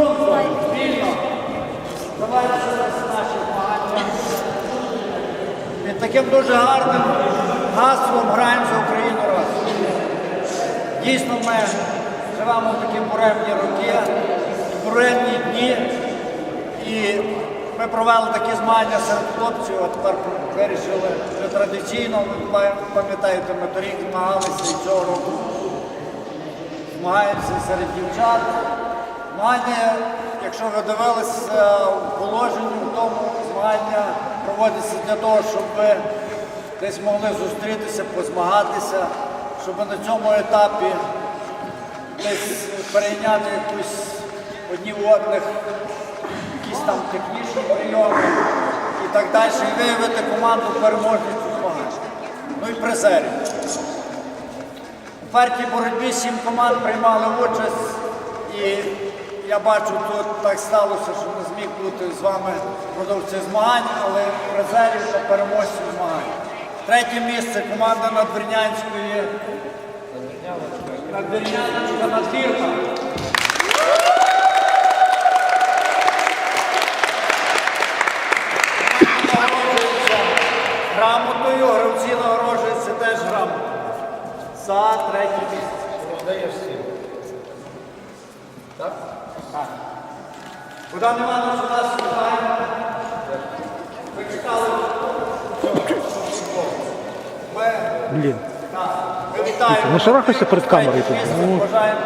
Вільно. Давайте наші змагання. Під таким дуже гарним гаслом граємо за Україну раз. Дійсно, ми живемо в такі буремні роки, буремні дні. І ми провели такі змагання серед хлопців, а тепер вирішили вже традиційно, ви пам'ятаєте, ми торік змагалися і цього року змагаємося серед дівчат. Змагання, якщо ви дивилися в положенні, в тому змагання проводяться для того, щоб ви десь могли зустрітися, позмагатися, щоб на цьому етапі десь перейняти якусь одні в одних, якісь там технічні прийоми і так далі, і виявити команду переможницю змагань. Ну і призерів. В партії боротьбі сім команд приймали участь, і я бачу, тут так сталося, що не зміг бути з вами впродовж цих змагань, але призерів та переможців змагань. Третє місце команда Надвірнянської. Надвірнянська надвірна. Грамотою, гравці нагороджуються теж грамотою. За третє місце. Богдан Іванович у нас вітає. Ви чекали. Ми, Блін, ми не шарахайся перед камерою тут. Ну, бажаємо.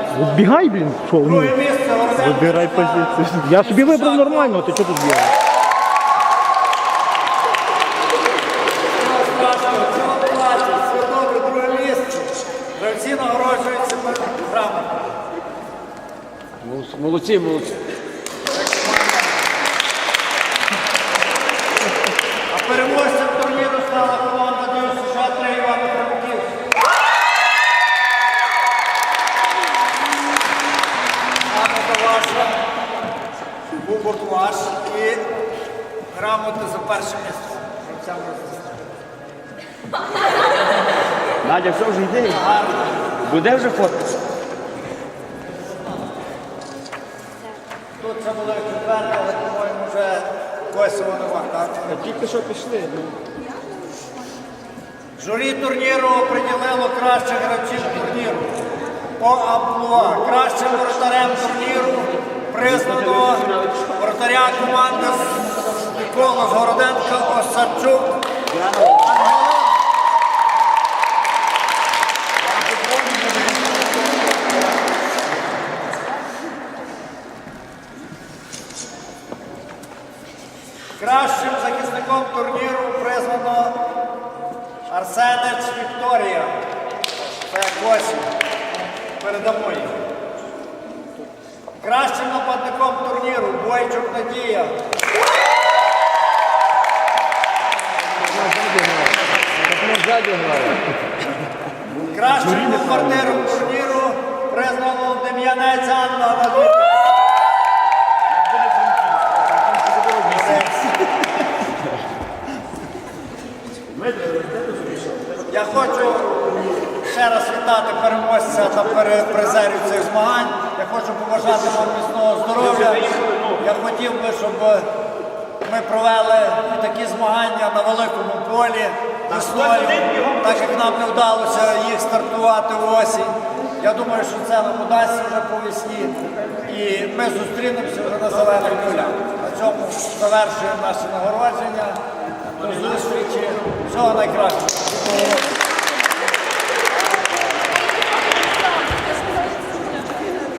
Блін, що? Ну, Друге місце. Вибирай позицію. я собі вибрав нормально, ти що тут бігаєш? Цього цього не плачуть, все добре, друге місце. Гравці нагороджуються грамотою. Молодці, молодці. Грамота ваша, Бубок і грамота за перше місце. Надя, все вже йде. Буде вже фото? Тут це було четверте, але, по-моєму, вже Косово нема, так? Тільки що пішли. Журі турніру приділило кращих гравців турніру. По амплуа. Кращим воротарем турніру признано воротаря команди Микола Згороденка Осадчук. Кращим захисником турніру признано Арсенець Вікторія. Це Косів. Передамо їм. Кращим нападником турніру Бойчук Надія. Кращим бомбардиром турніру признано Дем'янець Анна Анатолій. Я хочу ще раз вітати переможця та призерів цих змагань. Я хочу побажати вам міцного здоров'я. Я хотів би, щоб ми провели такі змагання на великому полі весною, так як нам не вдалося їх стартувати в осінь. Я думаю, що це нам удасться вже по весні. І ми зустрінемося вже на зелених полях. На цьому завершуємо наше нагородження. До зустрічі. Всього найкращого.